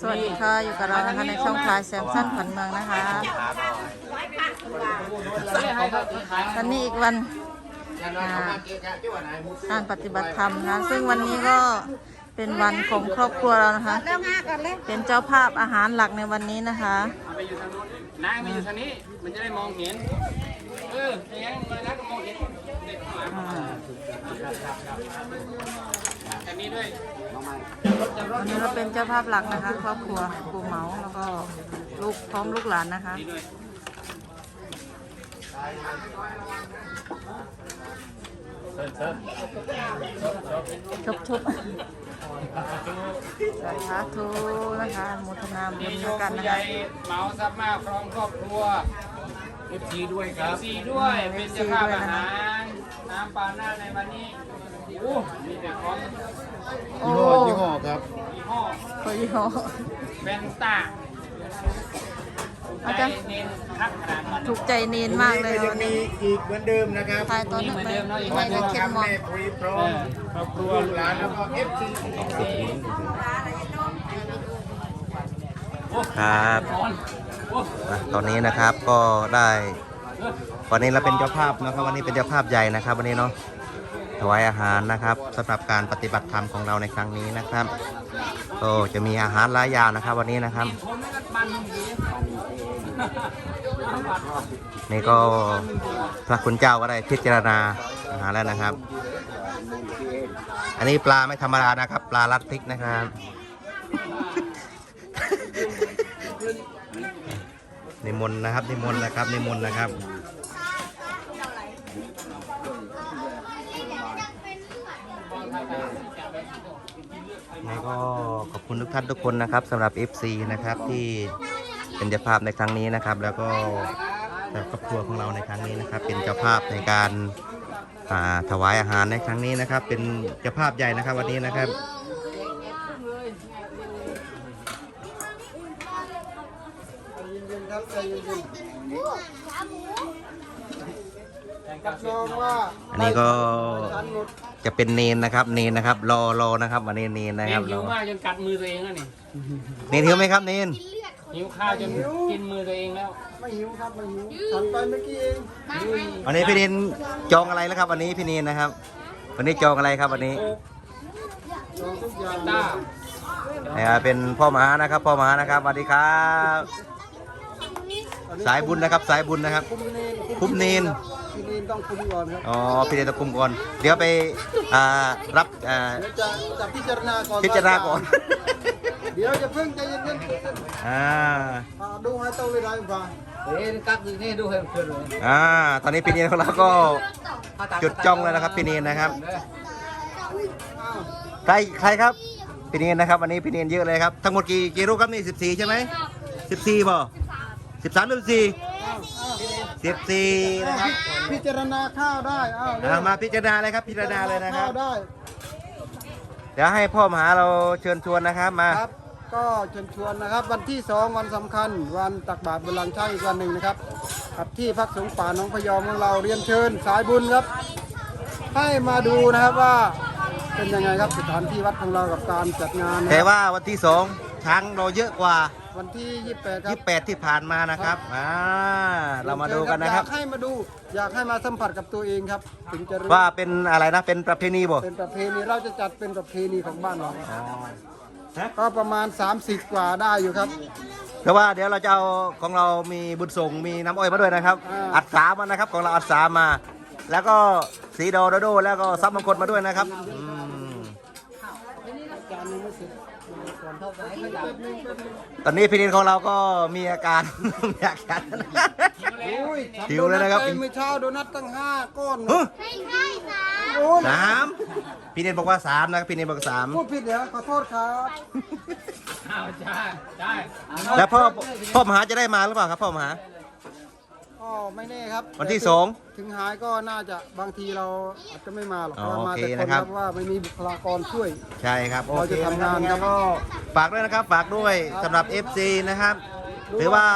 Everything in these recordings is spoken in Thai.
สวัสดีค่ะอยู่กับเรานะคะในช่องพลายแซมสันผันเมืองนะคะตอนนี้อีกวันอ่าการปฏิบัติธรรมนะคะซึ่งวันนี้ก็เป็นวันของครอบครัวเรานะคะ เป็นเจ้าภาพอาหารหลักในวันนี้นะคะเอาไปอยู่ทางนู้นนางไปอยู่ทางนี้มันจะได้มองเห็นเอออย่างนั้นมาแล้วก็มองเห็นเด็กข้างหลัง อ่าอันนี้ด้วยวันนี้เราเป็นเจ้าภาพหลักนะคะ ครอบครัวปู่เหมาแล้วก็ลูกพร้อมลูกหลานนะคะนี่ด้วยชบชบสาธุนะคะโมทนาบุนี่ญโยด้วยมกันผู้นะใหญ่คะเหมาทรัพย์มากพร้อมครอบครัวเอฟซีด้วยครับซีด้วยเป็นเจ้าภาพอาหารน้ำปลาหน้าในวันนี้โอ้ มีแต่ของโอ้ยี่ห้อยี่ห้อครับ ยี่ห้อโอ้ยโหแวนต้าอาใจจารย์เน้นทักขนาดนั้นถูกใจเนนมากเลยก็ยัวังนมีนี้อีกเหมือนเดิมนะครับถ่ายตอนนึงไปให้ได้เข้มมองแม่ปรีพร้อเอมอครอบครัวลูกหลานแล้วก็เอฟซีครับร้อนโอ้อะตอนนี้นะครับก็ได้ วันนี้เราเป็นเจ้าภาพนะครับ วันนี้เป็นเจ้าภาพใหญ่นะครับ วันนี้เนาะ ถวายอาหารนะครับสำหรับการปฏิบัติธรรมของเราในครั้งนี้นะครับก็จะมีอาหารหลายอย่างนะครับ วันนี้นะครับนดีนี่ก็พระคุณเจ้าก็ได้พิจารณาอาหารแล้วนะครับ อันนี้ปลาไม่ธรรมดานะครับ ปลาลัดพริกนะครับนิมนต์นะครับนิมนต์นะครับนิมนต์นะครับ นี่ก็ขอบคุณทุกท่านทุกคนนะครับสำหรับ FC นะครับที่เป็นเจ้าภาพในครั้งนี้นะครับ แล้วก็สำหรับครอบครัวของเราในครั้งนี้นะครับ เป็นเจ้าภาพในการอ่าถวายอาหารในครั้งนี้นะครับ เป็นเจ้าภาพใหญ่นะครับวันนี้นะครับน้องว่าอันนี้ก็ จะเป็นเนนนะครับ เนนนะครับ รอรอนะครับวันนี้เนนนะเนครับนหิวมากจนกัดมือตัวเองแล้วนี่เนนหิวไหมครับเนนหิวข้าวจนกินมือตัวเองแล้วไม่หิวครับไม่หิวฉันไปเมื่อกี้เองวันนี้พี่เนนจองอะไรแล้วครับ วันนี้พี่เนนนะครับ วันนี้จองอะไรครับวันนี้ลองทุกอย่างต้านะครับเป็นพ่อหมานะครับพ่อหมานะครับสวัสดีครับ สายบุญนะครับ สายบุญนะครับ คุมเนนคุมเนน พี่เนนต้องคุมก่อนครับอ๋อพี่เนนตะคุมก่อน เดี๋ยวไปอ่ารับอ่าเดี๋ยวจะจะพิจารณาก่อนพิจารณาก่อน เดี๋ยวจะเพิ่งใจเย็นอ่าๆอ่าดูให้ต้องเวลาอีกฝ่ายอ่า ตอนนี้พี่เนนของเราก็จุดจ้องแล้วนะครับพี่เนนนะครับอ้าวใครใครครับพี่เนนนะครับวันนี้พี่เนนเยอะเลยครับทั้งหมดกี่กี่รูปครับนี่สิบสี่ใช่ไหมสิบสี่ป่ะสิบสามหรือสิบสี่อ้าวอ้าว สิบสี่นะครับพิจารณาข้าวได้อ้าวเร็วอ่ามาพิจารณาเลยครับพิจารณาเลยนะครับ ข้าวได้ เดี๋ยวให้พ่อมหาเราเชิญชวนนะครับมา ครับ ก็เชิญชวนนะครับ วันที่สองวันสำคัญ วันตักบาตรบนหลังช้างอีกวันหนึ่งนะครับครับที่พักสงฆ์ป่าหนองพยอมของเราเรียนเชิญสายบุญครับ ให้มาดูนะครับว่าเป็นยังไงครับสถานที่วัดของเรากับการจัดงานนะแต่ครับว่าวันที่สอง ช้างเราเยอะกว่า วันที่ 28 ครัยี่บแปดที่ผ่านมานะครับอ่าเรามาดูกันนะครับ อยากให้มาดู อยากให้มาสัมผัสกับตัวเองครับ ถึงจะรู้ว่าเป็นอะไรนะเป็นประเพณีบ่เป็นประเพณีเราจะจัดเป็นประเพณีของบ้านเราอ๋อฮะก็ประมาณ 30 กว่าได้อยู่ครับเพราะว่าเดี๋ยวเราจะเอาของเรามีบุญส่งมีน้ำอ้อยมาด้วยนะครับอ่าอัดสามานะครับของเราอัดสามา แล้วก็สีโดโดโดแล้วก็ซับมงคลมาด้วยนะครับอืม จานยังไม่เสร็จก่อนเข้าไป ตอนนี้พี่นินของเราก็มีอาการ มีอาการ อุ้ยฉันหิวเลยนะครับโดตไปเมื่อเช้าโดนัทตั้งห้าก้อนฮึโอ้ยสามพี่นินบอกว่าสามนะครับพี่นินบอกสามพูดผิดเหรอขอโทษครับอ้าวใช่ใช่แล้วพ่อพ่อมหาจะได้มาหรือเปล่าครับพ่อมหา ก็ไม่แน่ครับวันที่แต่สองถึงหายก็น่าจะบางทีเราอาจจะไม่มาหรอกอ๋อเพราะว่ามาโอเคแต่คนนะครับเพราะว่าไม่มีบุคลากรช่วย ใช่ครับโอเราเคจะทำงานครับ ก็ฝากด้วยนะครับฝากด้วยสำหรับ FC นะครับถือว่า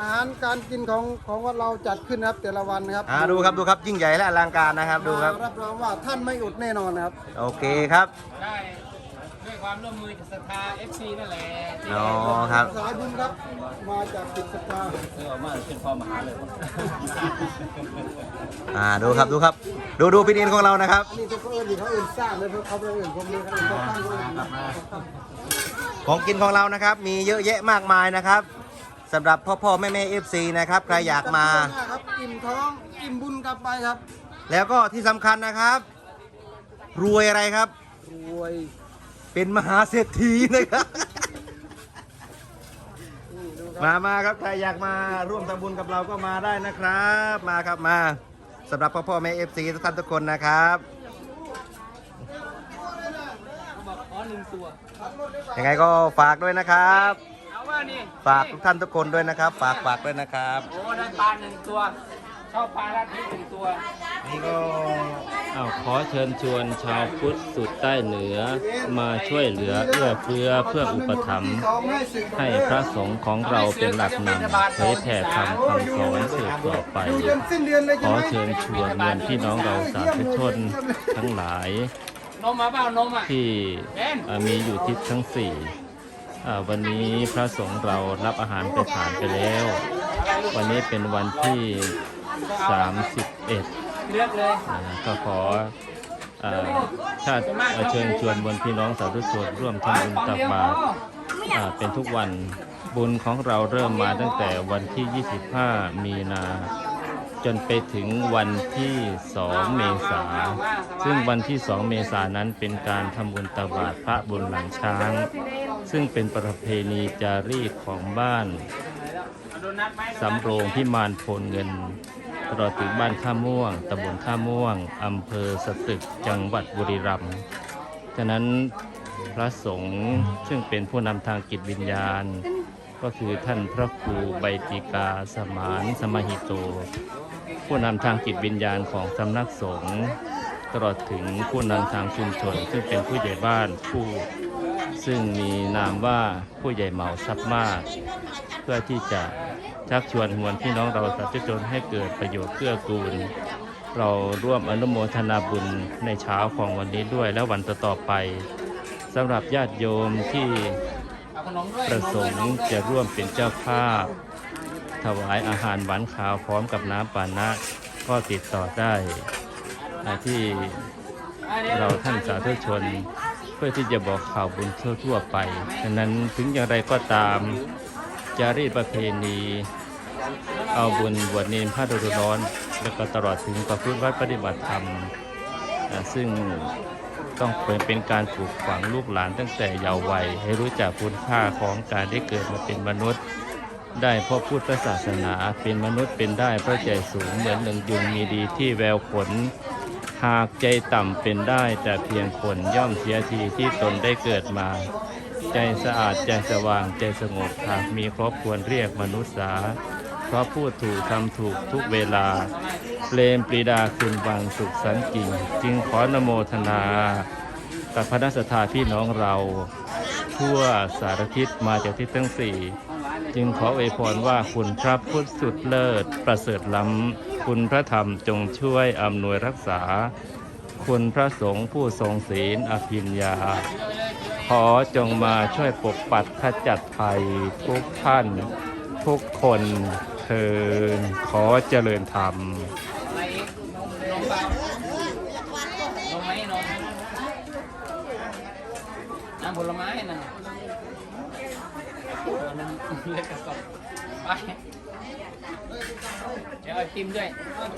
อาหารการกินของของวัดเราจัดขึ้นนะครับแต่ละวันนะครับอ่าดูครับดูครับยิ่งใหญ่และอลังการนะครับดูครับ รับรองว่าท่านไม่อดแน่นอนนะครับ โอเคครับ ได้ด้วย ความร่วมมือจากศรัทธา FC นั่นแหละอ๋อครับ สายบุญครับ มาจากติดสภาอ่าดูครับดูครับ ดูดูพี่นินของเรานะครับอันนี้เขาเอิญเขาเอิญสร้างเลยเขาไปเอิญผมเลยเขาเอิญเขาตั้งเอิญของกินของเรานะครับ มีเยอะแยะมากมายนะครับสำหรับพ่อพ่อแม่แม่เอฟซีนะครับใครอยากมา ครับอิ่มท้องอิ่มบุญกลับไปครับ แล้วก็ที่สำคัญนะครับ รวยอะไรครับ รวย เป็นมหาเศรษฐีนะครับมามาครับ ใครอยากมาร่วมทำบุญกับเราก็มาได้นะครับ มาครับมาสำหรับพ่อพ่อแม่เอฟซีทุกท่านทุกคนนะครับยังไงก็ฝากด้วยนะครับเอาว่านี่ฝากทุกท่านทุกคนด้วยนะครับ ฝากฝากด้วยนะครับ โอ้ได้ปลาหนึ่งตัว ชอบปลาลัดพริกหนึ่งตัว นี่ก็อ้าวขอเชิญชวนชาวพุทธสุดใต้เหนือมาช่วยเหลือเอื้อเฟื้อเพื่ออุปถัมภ์ให้พระสงฆ์ของเราเป็นหลักนำเผยแผ่ธรรมคำสอนสืบต่อไปเดือนสิ้นเดือนเลยขอเชิญชวนมวลพี่น้องเราสาธุชนทั้งหลาย ที่มีอยู่ทิศทั้งสี่วันนี้พระสงฆ์เรารับอาหารไปผ่านไปแล้ว วันนี้เป็นวันที่ 31 เลือกเลยก็ขออ่าถ้าเอ่อเชิญชวนบนพี่น้องสาธุชนร่วมทำบุญตักบาตรอ่าเป็นทุกวันบุญของเราเริ่มมาตั้งแต่วันที่ 25 มีนา จนไปถึงวันที่ 2 เมษา ซึ่งวันที่ 2 เมษานั้นเป็นการทำบุญตบาตรพระบุญหลังช้าง ซึ่งเป็นประเพณีจารีตของบ้านสำโรงพิมานโพนเงิน ตลอดถึงบ้านท่าม่วงตำบลท่าม่วงอำเภอสตึกจังหวัดบุรีรัมย์ฉะนั้นพระสงฆ์ซึ่งเป็นผู้นำทางจิตวิญญาณ ก็คือท่านพระครูใบติกาสมานสมหิโต ผู้นำทางจิตวิญญาณของสำนักสงฆ์ตลอดถึงผู้นำทางชุมชน ซึ่งเป็นผู้ใหญ่บ้านผู้ซึ่งมีนามว่าผู้ใหญ่เหมาทรัพย์มาก เพื่อที่จะ ชักชวนมวลพี่น้องเราสาธุชนให้เกิดประโยชน์เกื้อกูล เราร่วมอนุโมทนาบุญในเช้าของวันนี้ด้วยและวันต่อๆไปสำหรับญาติโยมที่ประสงค์จะร่วมเป็นเจ้าภาพ ถวายอาหารหวานขาวพร้อมกับน้ำปานะ ก็ติดต่อได้ที่เราท่านสาธุชน เพื่อที่จะบอกข่าวบุญทั่วๆไป ฉะนั้นถึงอย่างไรก็ตาม จารีตประเพณี เอาบุญบวชเนรพระฤดูร้อน แล้วก็ตลอดถึงประพฤติวัดปฏิบัติธรรม ซึ่งต้องเป็นการปลูกฝังลูกหลานตั้งแต่เยาว์วัย ให้รู้จักคุณค่าของการได้เกิดมาเป็นมนุษย์ ได้พบพุทธศาสนาเป็นมนุษย์เป็นได้เพราะใจสูงเหมือนหนึ่งยุงมีดีที่แววขนหากใจต่ำเป็นได้แต่เพียงคนย่อมเสียทีที่ตนได้เกิดมา ใจสะอาดใจสว่างใจสงบหากมีครบควรเรียกมนุษย์สาเพราะพูดถูกทำถูกทุกเวลาเปลมปรีดาคุณวังสุขสันต์กิ่งจึงขอนโมทนากับพระนักศรัทธาพี่น้องเรา ทั่วสารทิศมาจากทิศทั้งสี่จึงขออวยพรว่าคุณพระพุทธสุดเลิศ ประเสริฐล้ำ คุณพระธรรมจงช่วยอำนวยรักษา คุณพระสงฆ์ผู้ทรงศีลอภิญญา ขอจงมาช่วยปกปัดขจัดภัยทุกท่าน ทุกคนเทินขอเจริญธรรมนมไหมนมน้ำผลไม้นะเอานมเล็กกระสอบไปเดี๋ยวเอาคิมด้วย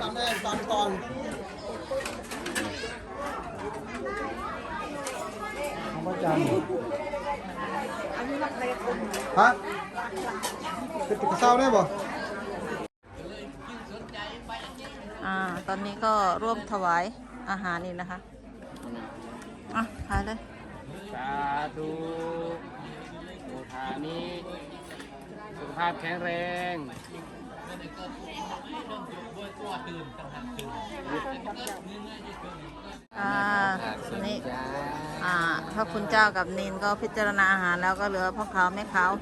ตามแม่ตามตอนของพระอา จารย์ฮะเป็นติดเศร้าได้บ่อ่าตอนนี้ก็ร่วมถวายอาหารนี่นะคะ อะถ่ายเลย สาธุโมทานี้สุขภาพแข็งแรง อ่านี่อ่าพระคุณเจ้ากับนินก็พิจารณาอาหารแล้วก็เหลือพ่อขาวแม่ขาว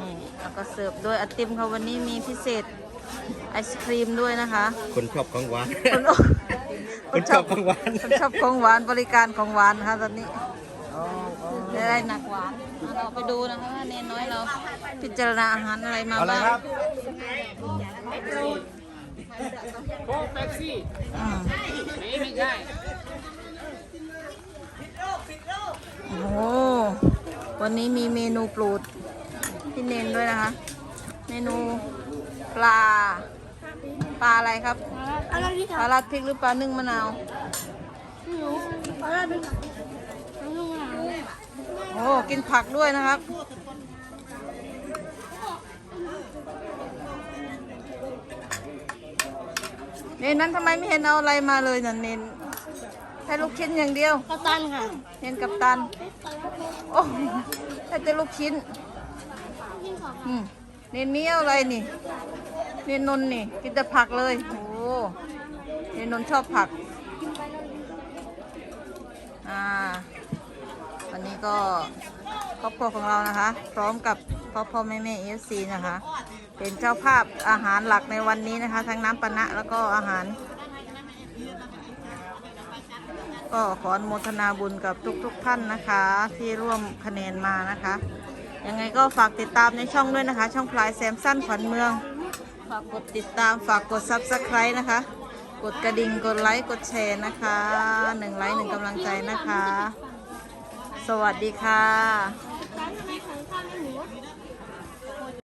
นี่แล้วก็เสิร์ฟด้วยไอติมค่ะวันนี้มีพิเศษไอศครีมด้วยนะคะ คนชอบของหวาน คนคนชอบของหวานคนชอบของหวานบริการของหวานค่ะตอนนี้เอาเอา จะได้หนักหวานเราไปดูนะคะว่าเนนน้อยเราพิจารณาอาหารอะไรมาเอาเลยบ้างครับโค้กแป๊บซี่อืมนี่ไม่ใช่โอ้โหวันนี้มีเมนูโปรดพี่เนนด้วยนะคะ เมนูปลา ปลาอะไรครับ อะไรที่ปลาลัดพริกหรือปลานึ่งมะนาว ไม่รู้อะไรเป็นน้ำงาโอ้ กินผักด้วยนะครับ เนนนั้นทำไมไม่เห็นเอาอะไรมาเลยน่ะเนนแค่ลูกชิ้นอย่างเดียวกระตันค่ะเนนกับตัน โอ้แค่แต่ลูกชิ้นอืมเนนนี้เอาอะไรนี่ เนนนนท์นี่ กินแต่ผักเลย โอ้เนนนนท์ชอบผัก อ่าวันนี้ก็ ครอบครัวของเรานะคะ พร้อมกับพ่อพ่อแม่แม่เอฟซีนะคะ เป็นเจ้าภาพอาหารหลักในวันนี้นะคะ ทั้งน้ำปนะแล้วก็อาหาร ก็ขออนุโมทนาบุญกับทุกๆทท่านนะคะ ที่ร่วมคะแนนมานะคะยังไงก็ฝากติดตามในช่องด้วยนะคะ ช่องพลายแซมสั้นขวัญเมือง ฝากกดติดตามฝากกดซับสไครต์นะคะ กดกระดิ่งกดไลค์กดแชร์นะคะหนึ่งไลค์หนึ่งกำลังใจนะคะ สวัสดีค่ะ กระตัน